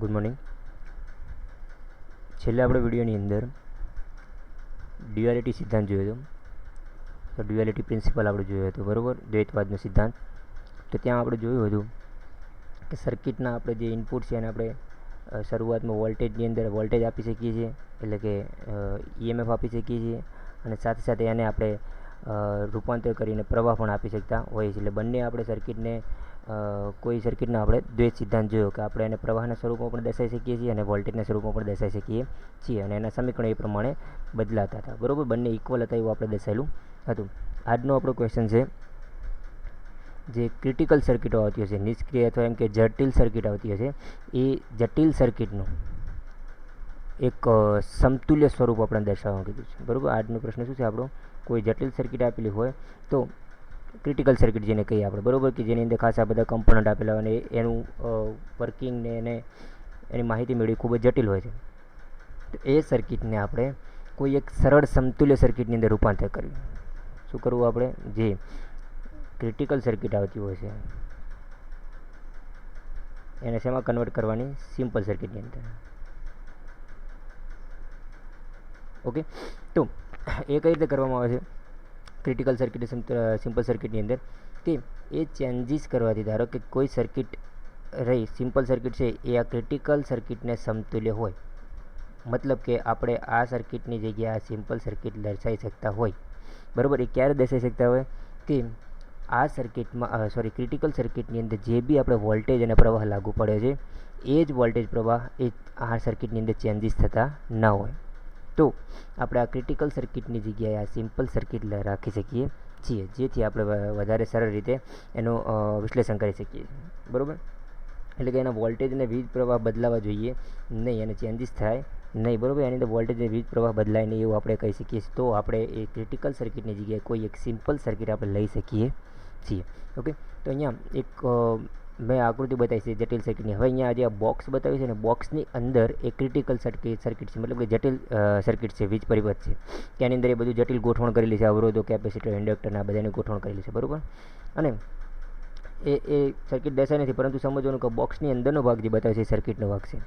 Good morning છેલ્લે આપણે વિડીયોની અંદર ડ્યુઆલિટી સિદ્ધાંત જોયો હતો. તો ડ્યુઆલિટી પ્રિન્સિપલ આપણે જોયો હતો, બરાબર? દ્વૈતવાદનો સિદ્ધાંત. તો ત્યાં આપણે જોયું હતું કે સર્કિટના આપણે જે ઇનપુટ છે એને આપણે શરૂઆતમાં વોલ્ટેજની અંદર વોલ્ટેજ આપી શકીએ છીએ, એટલે કે ઈએમએફ આપી શકીએ છીએ અને સાથે સાથે એને આપણે રૂપાંતર કરીને પ્રવાહ પણ આપી શકતા હોઈએ છીએ. એટલે બંને આપણે સર્કિટને કોઈ સર્કિટનો આપણે દ્વૈત સિદ્ધાંત જોયો કે આપણે એને પ્રવાહના સ્વરૂપમાં પણ દર્શાવી શકીએ છીએ અને વોલ્ટેજના સ્વરૂપમાં પણ દર્શાવી શકીએ છીએ અને એના સમીકરણ એ પ્રમાણે બદલાતા હતા. બરાબર? બંને ઇક્વલ હતા એવું આપણે દર્શાવેલું હતું. આજનો આપણો ક્વેશ્ચન છે, જે ક્રિટિકલ સર્કિટો આવતી હશે નિષ્ક્રિય અથવા એમ કે જટિલ સર્કિટ આવતી હશે એ જટિલ સર્કિટનું એક સમતુલ્ય સ્વરૂપ આપણે દર્શાવવાનું કીધું છે. બરાબર? આજનો પ્રશ્ન શું છે આપણો? કોઈ જટિલ સર્કિટ આપેલી હોય તો ક્રિટિકલ સર્કિટ જેને કહીએ આપણે. બરાબર કે જેની અંદર ખાસા બધા કમ્પોનન્ટ આપેલા અને એનું વર્કિંગ ને એને, એની માહિતી મેળવી ખૂબ જ જટિલ હોય છે. તો એ સર્કિટને આપણે કોઈ એક સરળ સમતુલ્ય સર્કિટની અંદર રૂપાંતર કરવું. શું કરવું આપણે? જે ક્રિટિકલ સર્કિટ આવતી હોય છે, એને શેમાં કન્વર્ટ કરવાની? સિમ્પલ સર્કિટની અંદર. ઓકે તો એ કઈ રીતે કરવામાં આવે છે? ક્રિટિકલ સર્કિટ સિમ્પલ સર્કિટની અંદર કે એ ચેન્જીસ કરવાથી ધારો કે કોઈ સર્કિટ રહી સિમ્પલ સર્કિટ છે, એ આ ક્રિટિકલ સર્કિટને સમતુલ્ય હોય. મતલબ કે આપણે આ સર્કિટની જગ્યાએ આ સિમ્પલ સર્કિટ દર્શાવી શકતા હોય. બરાબર? એ ક્યારે દર્શાવી શકતા હોય? કે આ સર્કિટમાં સોરી ક્રિટિકલ સર્કિટની અંદર જે બી આપણે વોલ્ટેજ અને પ્રવાહ લાગુ પડે છે, એ જ વોલ્ટેજ પ્રવાહ એ આ સર્કિટની અંદર ચેન્જીસ થતા ન હોય. તો આપણે આ ક્રિટિકલ સર્કિટની જગ્યાએ આ સિમ્પલ સર્કિટ રાખી શકીએ છીએ, જેથી આપણે વધારે સરળ રીતે એનું વિશ્લેષણ કરી શકીએ. બરાબર? એટલે કે એના વોલ્ટેજ અને વીજ પ્રવાહ બદલાવા જોઈએ. નહીં, એને ચેન્જીસ થાય નહીં, બરાબર? એની અંદર વોલ્ટેજ વીજ પ્રવાહ બદલાય નહીં એવું આપણે કહી શકીએ. તો આપણે એ ક્રિટિકલ સર્કિટની જગ્યાએ કોઈ એક સિમ્પલ સર્કિટ આપણે લઈ શકીએ છીએ. ઓકે? તો અહીંયા એક મેં આકૃતિ બતાવી છે, જટિલ સર્કિટની હવે અહીંયા જે બોક્સ બતાવ્યું છે ને બોક્સની અંદર એક ક્રિટિકલ સર્કિટ સર્કિટ છે, મતલબ કે જટિલ સર્કિટ છે, વીજ પરિપથ છે. તેની અંદર એ બધું જટિલ ગોઠવણ કરેલી છે, અવરોધો કેપેસિટર ઇન્ડક્ટરના બધાની ગોઠવણ કરેલી છે, બરાબર? અને એ એ સર્કિટ દર્શાવી નથી, પરંતુ સમજવાનું કે બોક્સની અંદરનો ભાગ જે બતાવે છે સર્કિટનો ભાગ છે,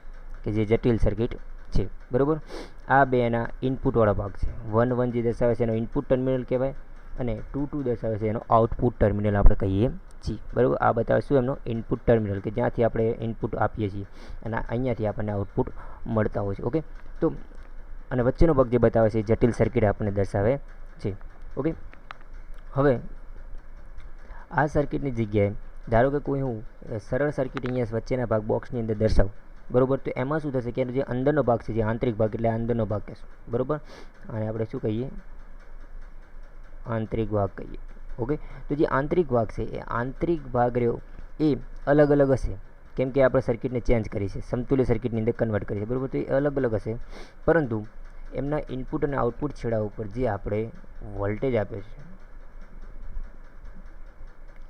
કે જે જટિલ સર્કિટ છે, બરાબર? આ બે એના ઇનપુટવાળા ભાગ છે. વન વન જે દર્શાવે છે, એનો ઇનપુટ ટર્મિનલ કહેવાય, અને ટુ ટુ દર્શાવે છે, એનો આઉટપુટ ટર્મિનલ આપણે કહીએ છીએ બરાબર? આ બતાવે શું એમનો? ઇનપુટ ટર્મિનલ કે જ્યાંથી આપણે ઇનપુટ આપીએ છીએ અને અહીંયાથી આપણને આઉટપુટ મળતા હોય છે ઓકે તો, અને વચ્ચેનો ભાગ જે બતાવે છે જટિલ સર્કિટ આપણને દર્શાવે છે ઓકે હવે, આ સર્કિટની જગ્યાએ, ધારો કે કોઈ હું સરળ સર્કિટ અહીંયા વચ્ચેના ભાગ બોક્સની અંદર દર્શાવું, બરોબર? તો એમાં શું થશે કે જે અંદરનો ભાગ છે, જે આંતરિક ભાગ એટલે અંદરનો ભાગ કહેશું, બરાબર? અને આપણે શું કહીએ? આંતરિક ભાગ કહીએ. ઓકે? તો જે આંતરિક ભાગ છે, એ આંતરિક ભાગ રહ્યો, એ અલગ અલગ હશે. કેમ કે આપણે સર્કિટને ચેન્જ કરી છે, સમતુલ્ય સર્કિટની અંદર કન્વર્ટ કરી છે, બરાબર? તો એ અલગ અલગ હશે. પરંતુ એમના ઇનપુટ અને આઉટપુટ છેડા ઉપર જે આપણે વોલ્ટેજ આપે છે,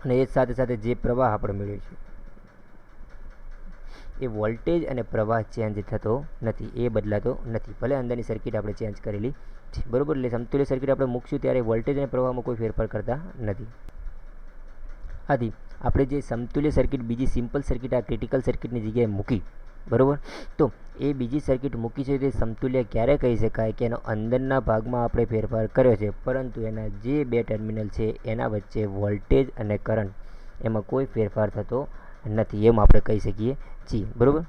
અને એ સાથે સાથે જે પ્રવાહ આપણે મેળવીએ છે એ વોલ્ટેજ અને પ્રવાહ ચેન્જ થતો નથી, એ બદલાતો નથી. ભલે અંદરની સર્કિટ આપણે ચેન્જ કરેલી છે બરોબર? એટલે સમતુલ્ય સર્કિટ આપણે મૂકશું ત્યારે વોલ્ટેજ અને પ્રવાહમાં કોઈ ફેરફાર કરતા નથી. આથી, આપણે જે સમતુલ્ય સર્કિટ બીજી સિમ્પલ સર્કિટ આ ક્રિટિકલ સર્કિટની જગ્યાએ મૂકી, બરોબર? તો, એ બીજી સર્કિટ મૂકી છે તે સમતુલ્ય ક્યારે કહી શકાય કે એનો અંદરના ભાગમાં આપણે ફેરફાર કર્યો છે? પરંતુ એના જે બે ટર્મિનલ છે, એના વચ્ચે વોલ્ટેજ અને કરંટ એમાં કોઈ ફેરફાર થતો નથી, એમ આપણે કહી શકીએ છીએ. બરાબર?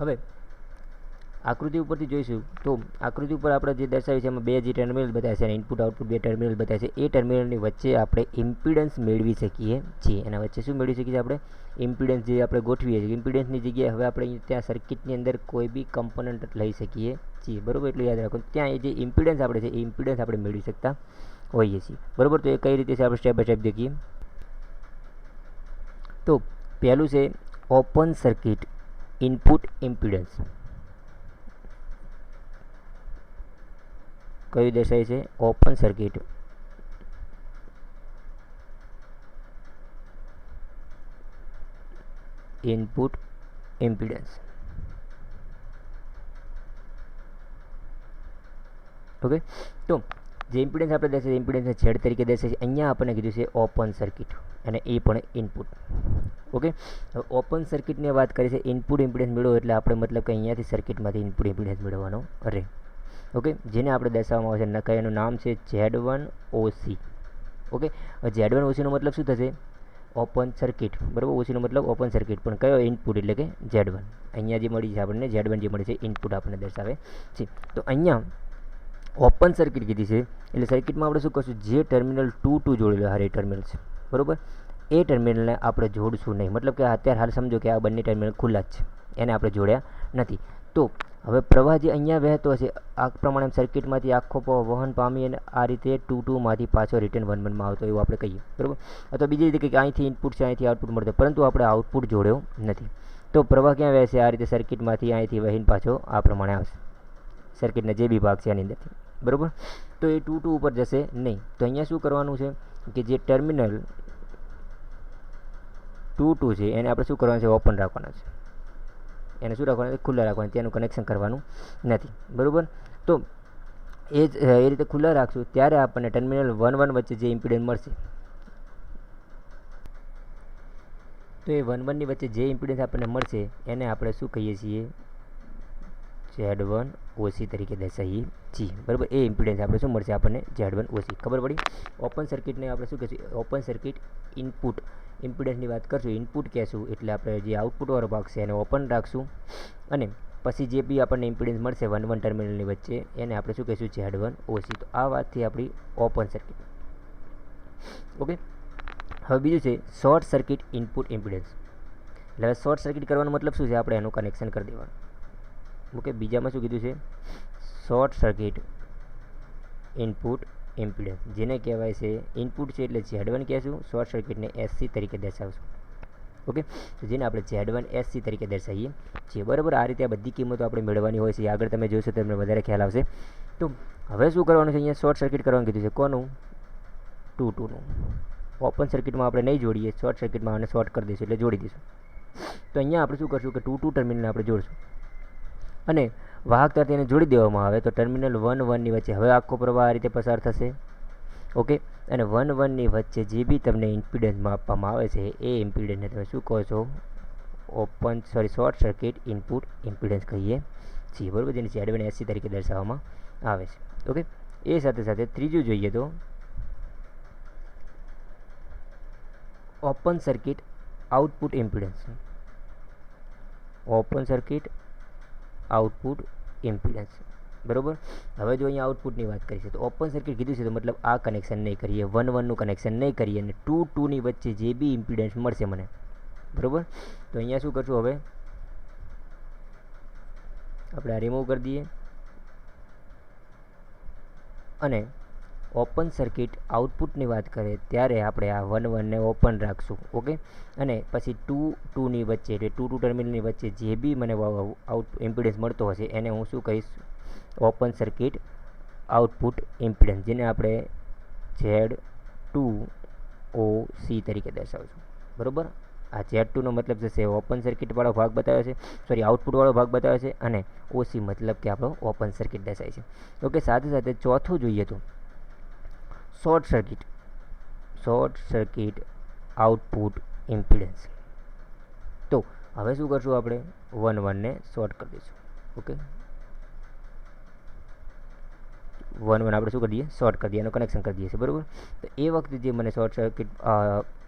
હવે આકૃતિ ઉપરથી જોઈશું તો આકૃતિ ઉપર આપણે જે દર્શાવ્યું છે એમાં બે જે ટર્મિનલ બતાવે છે અને ઇનપુટ આઉટપુટ બે ટર્મિનલ બતાવે છે. એ ટર્મિનલની વચ્ચે આપણે ઇમ્પિડન્સ મેળવી શકીએ છીએ. એના વચ્ચે શું મેળવી શકીએ છીએ આપણે? ઇમ્પિડન્સ જે આપણે ગોઠવીએ છીએ. ઇમ્પિડન્સની જગ્યાએ હવે આપણે ત્યાં સર્કિટની અંદર કોઈ બી કમ્પોનન્ટ લઈ શકીએ છીએ. બરાબર? એટલું યાદ રાખો, ત્યાં એ જે ઇમ્પિડન્સ આપણે છે, એ ઇમ્પિડન્સ આપણે મેળવી શકતા હોઈએ છીએ. બરાબર? તો એ કઈ રીતે છે? આપણે સ્ટેપ બાય સ્ટેપ દેખીએ. તો પહેલું છે ઓપન સર્કિટ ઇનપુટ ઇમ્પિડન્સ કયું દર્શાવે છે? Open circuit. Input impedance. Okay? તો, જે ઇમ્પિડન્સ આપણે દર્શાવે ઇમ્પિડન્સને છેડ તરીકે દર્શાવે છે. અહીંયા આપણને કીધું છે ઓપન સર્કિટ અને એ પણ ઇનપુટ. ઓકે? ઓપન સર્કિટની વાત કરી છે ઇનપુટ ઇમ્પિડન્સ મેળવો એટલે આપણે મતલબ કે અહીંયાથી સર્કિટમાંથી ઇનપુટ ઇમ્પિડન્સ મેળવવાનો રહે ઓકે? જેને આપણે દર્શાવવામાં આવશે છે એનું નામ છે Z one OC okay? Z one ઓસીનો મતલબ શું થશે? Open circuit. બરાબર? ઓસીનો મતલબ ઓપન સર્કિટ. પણ કયો ઇનપુટ એટલે કે ઝેડ વન અહીંયા જે મળી છે આપણને ઝેડ વન જે મળી છે, ઇનપુટ આપણને દર્શાવે છે. તો અહીંયા ઓપન સર્કિટ કીધી છે. એટલે સર્કિટમાં આપણે શું કરશું? જે ટર્મિનલ ટુ ટુ જોડેલો હારે ટર્મિનલ છે. બરાબર? એ ટર્મિનલને આપણે જોડશું નહીં. મતલબ કે અત્યારે હાલ સમજો કે આ બંને ટર્મિનલ ખુલ્લા જ છે. એને આપણે જોડ્યા નથી. તો હવે પ્રવાહ જે અહીંયા વહેતો હશે, આ પ્રમાણે સર્કિટમાંથી આખો વહન પામી અને આ રીતે ટુ ટુમાંથી પાછો રિટર્ન વન વનમાં આવતો એવું આપણે કહીએ, બરાબર? અથવા બીજી રીતે કે અહીંથી ઇનપુટ છે, અહીંથી આઉટપુટ મળતો પરંતુ આપણે આઉટપુટ જોડ્યો નથી. તો પ્રવાહ ક્યાં વહેશે? આ રીતે સર્કિટમાંથી અહીંથી વહીને પાછો આ પ્રમાણે આવશે. સર્કિટના જે બી ભાગ છે આની અંદરથી, બરાબર? તો એ ટુ ટુ ઉપર જશે નહીં. તો અહીંયા શું કરવાનું છે કે જે ટર્મિનલ ટુ ટુ છે, એને આપણે શું કરવાનું છે? ઓપન રાખવાના છે. એને શું રાખવાનું? ખુલ્લા રાખવાનું તેનું કનેક્શન કરવાનું નથી. બરાબર? તો એ જ એ રીતે ખુલ્લા રાખશું, ત્યારે આપણને ટર્મિનલ વન વન વચ્ચે જે ઇમ્પિડન્સ મળશે. તો એ વન વનની વચ્ચે જે ઇમ્પિડન્સ આપણને મળશે, એને આપણે શું કહીએ છીએ? ઝેડ વન ઓસી તરીકે દર્શાવીએ છીએ. બરાબર? એ ઇમ્પિડન્સ આપણે શું મળશે આપણને? ઝેડ વન ઓસી ખબર પડી? ઓપન સર્કિટને આપણે શું કહીશું? ઓપન સર્કિટ ઇનપુટ ઇમ્પિડન્સની વાત કરશું ઇનપુટ કહેશું, એટલે આપણે જે આઉટપુટવાળો ભાગ છે એને ઓપન રાખશું. અને પછી જે બી આપણને ઇમ્પિડન્સ મળશે વન વન ટર્મિનલની વચ્ચે, એને આપણે શું કહીશું ઝેડ વન ઓસી તો આ વાતથી આપણી ઓપન સર્કિટ ઓકે હવે બીજું છે શોર્ટ સર્કિટ ઇનપુટ ઇમ્પિડન્સ એટલે હવે શોર્ટ સર્કિટ કરવાનો મતલબ શું છે? આપણે એનું કનેક્શન કરી દેવાનું. ઓકે બીજામાં શું કીધું છે? શોર્ટ સર્કિટ ઇનપુટ ઇમ્પિડન્સ જેને કહેવાય છે ઇનપુટ છે એટલે ઝેડ વન કહેશું શોર્ટ સર્કિટને એસસી તરીકે દર્શાવશું. ઓકે તો જેને આપણે ઝેડ વન એસસી તરીકે દર્શાવીએ છીએ બરાબર આ રીતે આ બધી કિંમતો આપણે મેળવવાની હોય છે આગળ તમે જોશો તમને વધારે ખ્યાલ આવશે. તો હવે શું કરવાનું છે અહીંયા? શોર્ટ સર્કિટ કરવાનું કીધું છે. કોનું? ટુ ટુનું. ઓપન સર્કિટમાં આપણે નહીં જોડીએ શોર્ટ સર્કિટમાં આને શોર્ટ કરી દઈશું એટલે જોડી દઈશું. તો અહીંયા આપણે શું કરશું કે ટુ ટુ ટર્મિનલ આપણે જોડશું. અને વાહક તરફ તેને જોડી દેવામાં આવે તો ટર્મિનલ વન વનની વચ્ચે હવે આખો પ્રવાહ આ રીતે પસાર થશે. ઓકે? અને વન વનની વચ્ચે જે બી તમને ઇમ્પિડન્સમાં આપવામાં આવે છે, એ ઇમ્પિડન્સને તમે શું કહો છો? Open sorry short circuit input impedance કહીએ. છીએ બરાબર? જેને ઝેડ વન તરીકે દર્શાવવામાં આવે છે. ઓકે? એ સાથે સાથે ત્રીજું જોઈએ તો open circuit output impedance open circuit output impedance બરાબર? હવે જો અહીંયા આઉટપુટની વાત કરીએ તો ઓપન સર્કિટ કીધું છે, તો મતલબ આ કનેક્શન નહીં કરીએ, વન વનનું કનેક્શન નહીં કરીએ અને ટુ ટુની વચ્ચે જે બી ઇમ્પિડન્સ મળશે મને. બરાબર? તો અહીંયા શું કરશું હવે? આપણે આ રિમૂવ કરી દઈએ. અને ઓપન સર્કિટ આઉટપુટની વાત કરીએ, ત્યારે આપણે આ વન વનને ઓપન રાખશું, ઓકે? અને પછી ટુ ટુની વચ્ચે, એટલે ટુ ટુ ટર્મિનલની વચ્ચે જે બી મને આઉટ ઇમ્પિડન્સ મળતો હશે, એને હું શું કહીશ? ઓપન સર્કિટ આઉટપુટ ઇમ્પિડન્સ, જેને આપણે ઝેડ ટુ ઓ સી તરીકે દર્શાવશું, બરાબર? આ ઝેડ ટુનો મતલબ થશે ઓપન સર્કિટવાળો ભાગ બતાવે છે, સોરી, આઉટપુટવાળો ભાગ બતાવે છે, અને ઓસી મતલબ કે આપણો ઓપન સર્કિટ દર્શાય છે, ઓકે? સાથે સાથે ચોથું જોઈએ તો short circuit. Short circuit output impedance. તો હવે શું કરશું આપણે? વન વનને શોર્ટ કરી દઈશું. ઓકે? વન વન આપણે શું કરી દઈએ? શોર્ટ કરી દઈએ એનું કનેક્શન કરી દઈએ છીએ. બરાબર? તો એ વખતે જે મને શોર્ટ સર્કિટ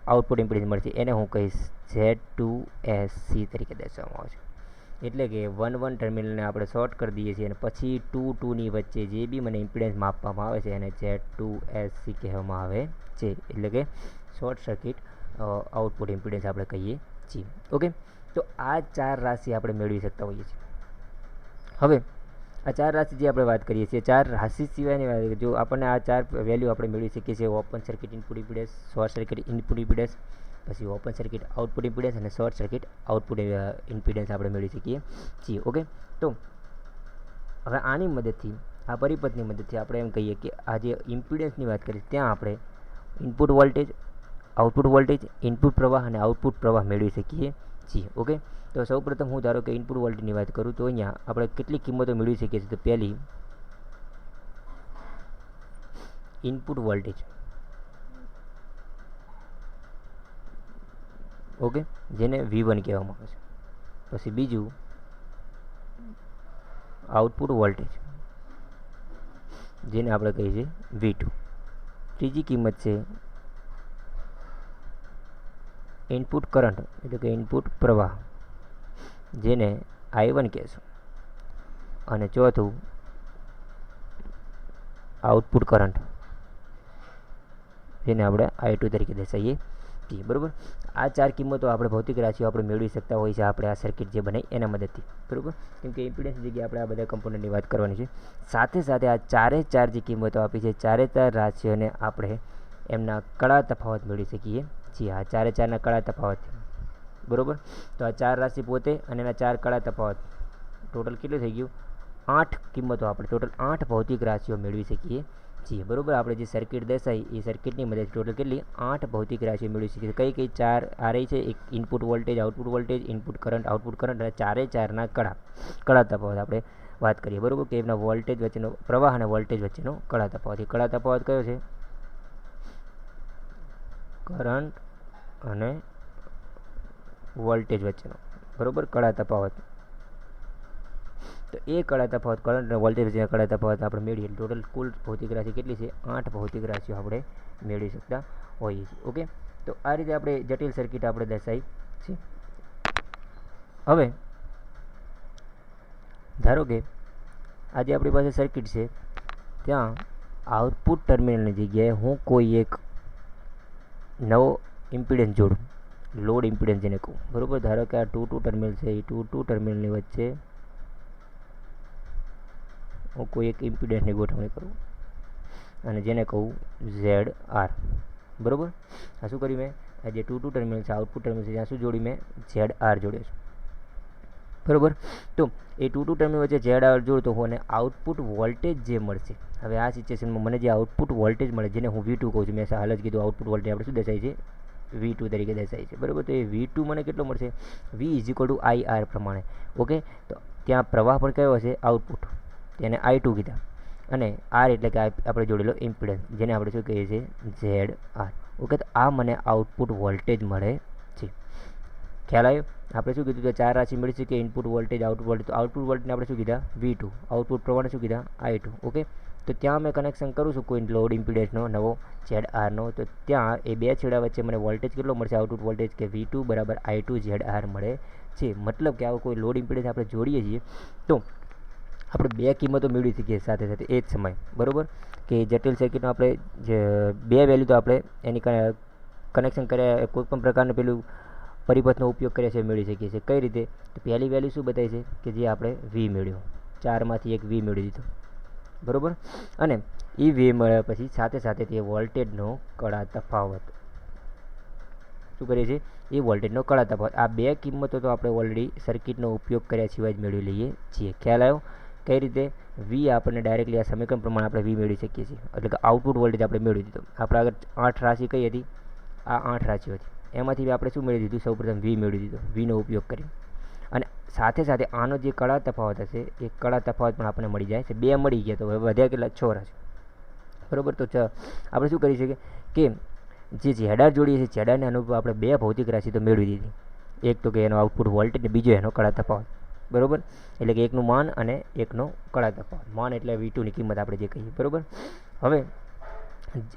આઉટપુટ ઇમ્પિડન્સ મળશે એને હું કહીશ ઝેડ ટુ એસ સી તરીકે દર્શાવવામાં આવશે એટલે કે વન વન ટર્મિનલને આપણે શોર્ટ કરી દઈએ છીએ અને પછી ટુ ટુની વચ્ચે જે બી મને ઇમ્પિડન્સ માપવામાં આવે છે એને ઝેડ ટુ એસ સી કહેવામાં આવે છે. એટલે કે શોર્ટ સર્કિટ આઉટપુટ ઇમ્પિડન્સ આપણે કહીએ છીએ. ઓકે તો આ ચાર રાશિ આપણે મેળવી શકતા હોઈએ છીએ. હવે, આ ચાર રાશિ જે આપણે વાત કરીએ છીએ, ચાર રાશિ સિવાયની વાત જો આપણને આ ચાર વેલ્યુ આપણે મેળવી શકીએ છીએ open circuit input impedance short circuit input impedance પછી ઓપન સર્કિટ આઉટપુટ ઇમ્પિડન્સ અને શોર્ટ સર્કિટ આઉટપુટ ઇમ્પિડન્સ આપણે મેળવી શકીએ છીએ ઓકે તો હવે આની મદદથી, આ પરિપથની મદદથી આપણે એમ કહીએ કે આ જે ઇમ્પિડન્સની વાત કરીએ, ત્યાં આપણે input voltage output voltage input પ્રવાહ અને આઉટપુટ પ્રવાહ મેળવી શકીએ છીએ ઓકે તો સૌપ્રથમ હું ધારો કે ઇનપુટ વોલ્ટેજની વાત કરું, તો અહીંયા આપણે કેટલી કિંમતો મેળવી શકીએ છીએ? તો પહેલી ઇનપુટ વોલ્ટેજ ઓકે? જેને વી વન કહેવામાં આવે છે. પછી બીજું આઉટપુટ વોલ્ટેજ જેને આપણે કહીએ છીએ વી ટુ ત્રીજી કિંમત છે ઇનપુટ કરંટ એટલે કે ઇનપુટ પ્રવાહ, જેને આઈ વન કહેશું અને ચોથું આઉટપુટ કરંટ જેને આપણે આઈ ટુ તરીકે દર્શાવીએ છીએ બરાબર? આ ચાર કિંમતો આપણે ભૌતિક રાશિઓ આપણે મેળવી શકતા હોય છે, આપણે આ સર્કિટ જે બનાવી એના મદદથી, બરાબર? કેમ કે ઇમ્પિડન્સ જગ્યાએ આપણે આ બધા કમ્પોનન્ટની વાત કરવાની છે. સાથે સાથે આ ચારે ચાર જે કિંમતો આપી છે, ચારે ચાર રાશિઓને આપણે એમના કળા તફાવત મેળવી શકીએ. છીએ આ ચારે ચારના કળા તફાવત. બરાબર? તો આ ચાર રાશિ પોતે અને એના ચાર કળા તફાવત. ટોટલ કેટલું થઈ ગયું? આઠ કિંમતો આપણે ટોટલ આઠ ભૌતિક રાશિઓ મેળવી શકીએ. છીએ બરાબર. આપણે જે સર્કિટ દર્શાવી એ સર્કિટની મદદ ટોટલ કેટલી? આઠ ભૌતિક રાશિ મેળવી શકીએ કઈ કઈ ચાર આ છે? એક input voltage output voltage input current output current અને ચારે ચારના કળા કળા તફાવત આપણે વાત કરીએ. બરાબર? કે એમના વોલ્ટેજ વચ્ચેનો, પ્રવાહ અને વોલ્ટેજ વચ્ચેનો કળા તફાવત. એ કળા તફાવત કયો છે? કરંટ અને વોલ્ટેજ વચ્ચેનો. બરાબર? કળા તફાવત. તો એ કળા તફાવત કરંટ અને વોલ્ટેજ વચ્ચેના કળા તફાવત આપણે મેળવીએ. ટોટલ કુલ ભૌતિક રાશિ કેટલી છે? આઠ ભૌતિક રાશિઓ આપણે મેળવી શકતા હોઈએ છીએ. ઓકે? તો આ રીતે આપણે જટિલ સર્કિટ આપણે દર્શાવી છે. હવે, ધારો કે આજે આપણી પાસે સર્કિટ છે, ત્યાં આઉટપુટ ટર્મિનલની જગ્યાએ હું કોઈ એક નવો ઇમ્પિડન્સ જોડું, લોડ ઇમ્પિડન્સ જેને કહું. બરાબર? ધારો કે આ ટુ ટુ ટર્મિનલ છે, એ ટુ ટુ ટર્મિનલની વચ્ચે હું કોઈ એક ઇમ્પિડન્સની ગોઠવણી કરું. અને જેને કહું ઝેડ આર બરાબર? આ શું કર્યું મેં? આ જે ટુ ટુ ટર્મિનલ છે આઉટપુટ ટર્મિનલ છે, ત્યાં શું જોડી મેં? ઝેડ આર જોડ્યો છું. બરાબર? તો એ ટુ ટુ ટર્મિનલ વચ્ચે ઝેડ આર જોડતો હું અને આઉટપુટ વોલ્ટેજ જે મળશે. હવે આ સિચ્યુએશનમાં મને જે આઉટપુટ વોલ્ટેજ મળે, જેને હું વી ટુ કહું છું, મેં હાલ જ કીધું આઉટપુટ વોલ્ટેજ આપણે શું દર્શાય છે? વી ટુ તરીકે દર્શાય છે. બરાબર? તો એ વી ટુ મને કેટલો મળશે? V is equal to I R પ્રમાણે. ઓકે તો ત્યાં પ્રવાહ પણ કયો હશે? આઉટપુટ તેને આઈ ટુ કીધા. અને આર એટલે કે આપણે જોડેલો ઇમ્પિડન્સ જેને આપણે શું કહીએ છીએ? ઝેડ આર ઓકે તો આ મને આઉટપુટ વોલ્ટેજ મળે છે. ખ્યાલ આવ્યો? આપણે શું કીધું કે ચાર રાશિ મળી છે કે ઇનપુટ વોલ્ટેજ આઉટપુટ વોલ્ટેજ તો આઉટપુટ વોલ્ટેજને આપણે શું કીધા? વી ટુ આઉટપુટ પ્રમાણે શું કીધા? આઈ ટુ ઓકે તો ત્યાં મેં કનેક્શન કરું છું કોઈ લોડ ઇમ્પિડન્સનો નવો ઝેડ આરનો તો ત્યાં એ બે છેડા વચ્ચે મને વોલ્ટેજ કેટલો મળશે? આઉટપુટ વોલ્ટેજ કે વી ટુ બરાબર આઈ ટુ ઝેડ આર મળે છે. મતલબ કે આવો કોઈ લોડ ઇમ્પિડન્સ આપણે જોડીએ છીએ, તો આપણે બે કિંમતો મેળવી શકીએ સાથે સાથે એ જ સમય, બરાબર? કે જટિલ સર્કિટનો આપણે જે બે વેલ્યુ તો આપણે એની કનેક્શન કર્યા કોઈપણ પ્રકારનું પેલું પરિપથનો ઉપયોગ કર્યા છે મેળવી શકીએ છીએ. કઈ રીતે? તો પહેલી વેલ્યુ શું બતાવી છે? કે જે આપણે વી મેળવ્યો. ચારમાંથી એક વી મેળવી દીધો. બરાબર? અને એ વી મળ્યા પછી સાથે સાથે તે વોલ્ટેજનો કળા તફાવત. શું કરીએ છીએ? એ વોલ્ટેજનો કળા તફાવત. આ બે કિંમતો તો આપણે ઓલરેડી સર્કિટનો ઉપયોગ કર્યા સિવાય જ મેળવી લઈએ છીએ. ખ્યાલ આવ્યો? કઈ રીતે વી આપણને ડાયરેક્ટલી આ સમીકરણ પ્રમાણે આપણે વી મેળવી શકીએ છીએ. એટલે કે આઉટપુટ વોલ્ટેજ આપણે મેળવી દીધો. આપણે આગળ આઠ રાશિ કઈ હતી? આ આઠ રાશિઓ હતી. એમાંથી આપણે શું મેળવી દીધું? સૌપ્રથમ વી મેળવી દીધો. વીનો ઉપયોગ કરી અને સાથે સાથે આનો જે કળા તફાવત હશે, એ કળા તફાવત પણ આપણને મળી જાય છે. બે મળી ગયા તો હવે વધ્યા કેટલા? છ રાશિ. બરાબર? તો આપણે શું કરી શકીએ? કે જે જેડાર જોડીએ છીએ જેડાને અનુભવ આપણે બે ભૌતિક રાશિ તો મેળવી દીધી. એક તો કે એનો આઉટપુટ વોલ્ટેજ ને બીજો એનો કળા તફાવત. બરાબર? એટલે કે એકનું માન અને એકનો કળા તફાવત. માન એટલે વી ટુની કિંમત આપણે જે કહીએ, બરાબર? હવે,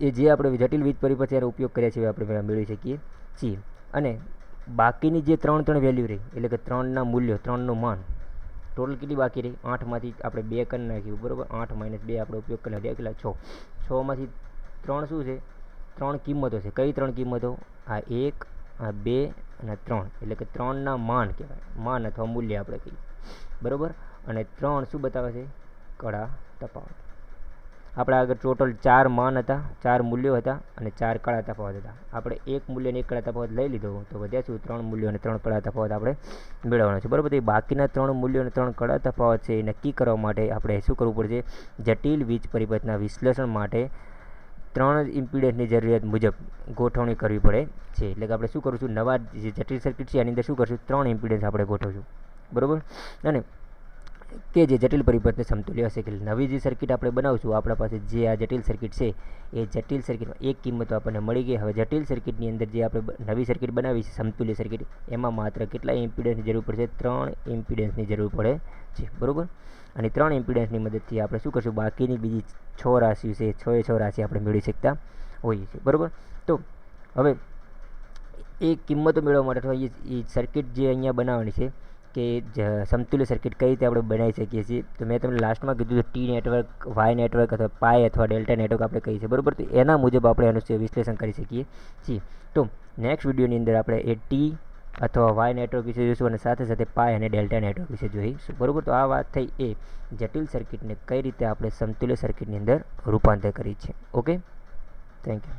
એ જે આપણે જટિલ વીજ પરિપથ એનો ઉપયોગ કર્યા છે આપણે મેળવી શકીએ છીએ. અને બાકીની જે ત્રણ ત્રણ વેલ્યુ રહી, એટલે કે ત્રણના મૂલ્યો, ત્રણનું માન ટોટલ કેટલી બાકી રહી? આઠમાંથી આપણે બે કરી નાખ્યું, બરાબર? આઠ માઇનસ બે આપણે ઉપયોગ કરી નાખ્યા કેટલા છ. છમાંથી ત્રણ શું છે? ત્રણ કિંમતો છે. કઈ ત્રણ કિંમતો? આ એક, આ બે અને ત્રણ, એટલે કે ત્રણના માન કહેવાય. માન અથવા મૂલ્ય આપણે કહીએ. બરાબર? અને ત્રણ શું બતાવે છે? કળા તફાવત. આપણે આગળ ટોટલ ચાર માન હતા, ચાર મૂલ્યો હતા અને ચાર કળા તફાવત હતા. આપણે એક મૂલ્યને એક કળા તફાવત લઈ લીધો તો વધ્યા શું? ત્રણ મૂલ્યો અને ત્રણ કળા તફાવત આપણે મેળવવાનો છે. બરાબર? એ બાકીના ત્રણ મૂલ્યો અને ત્રણ કળા તફાવત છે એ નક્કી કરવા માટે આપણે શું કરવું પડશે? જટિલ વીજ પરિપથના વિશ્લેષણ માટે ત્રણ જ ઇમ્પિડન્સની જરૂરિયાત મુજબ ગોઠવણી કરવી પડે છે. એટલે કે આપણે શું કરીશું? નવા જે જટિલ સર્કિટ છે, એની અંદર શું કરીશું? ત્રણ ઇમ્પિડન્સ આપણે ગોઠવશું. બરાબર? અને કે જે જટિલ પરિપથને સમતુલ્ય હશે. કે નવી જે સર્કિટ આપણે બનાવશું, આપણા પાસે જે આ જટિલ સર્કિટ છે, એ જટિલ સર્કિટમાં એક કિંમતો આપણને મળી ગઈ. હવે જટિલ સર્કિટની અંદર જે આપણે નવી સર્કિટ બનાવી છે, સમતુલ્ય સર્કિટ, એમાં માત્ર કેટલા ઇમ્પિડન્સની જરૂર પડશે? ત્રણ ઇમ્પિડન્સની જરૂર પડે છે. બરાબર? અને ત્રણ ઇમ્પિડન્સની મદદથી આપણે શું કરશું? બાકીની બીજી છ રાશિ છે, છ એ છ રાશિ આપણે મેળવી શકતા હોઈએ છીએ. બરાબર? તો હવે એ કિંમતો મેળવવા માટે અથવા એ સર્કિટ જે અહીંયા બનાવવાની છે કે સમતુલ્ય સર્કિટ કઈ રીતે આપણે બનાવી શકીએ છીએ? તો મેં તમને લાસ્ટમાં કીધું ટી નેટવર્ક વાય નેટવર્ક અથવા પાય અથવા ડેલ્ટા નેટવર્ક આપણે કહીએ છીએ બરાબર? તો એના મુજબ આપણે એનું વિશ્લેષણ કરી શકીએ છીએ. તો નેક્સ્ટ વિડીયોની અંદર આપણે એ ટી અથવા વાય નેટવર્ક વિશે જોઈશું અને સાથે સાથે પાય અને ડેલ્ટા નેટવર્ક વિશે જોઈશું. બરાબર? તો આ વાત થઈ એ જટિલ સર્કિટને કઈ રીતે આપણે સમતુલ્ય સર્કિટની અંદર રૂપાંતર કરી છે. ઓકે? Thank you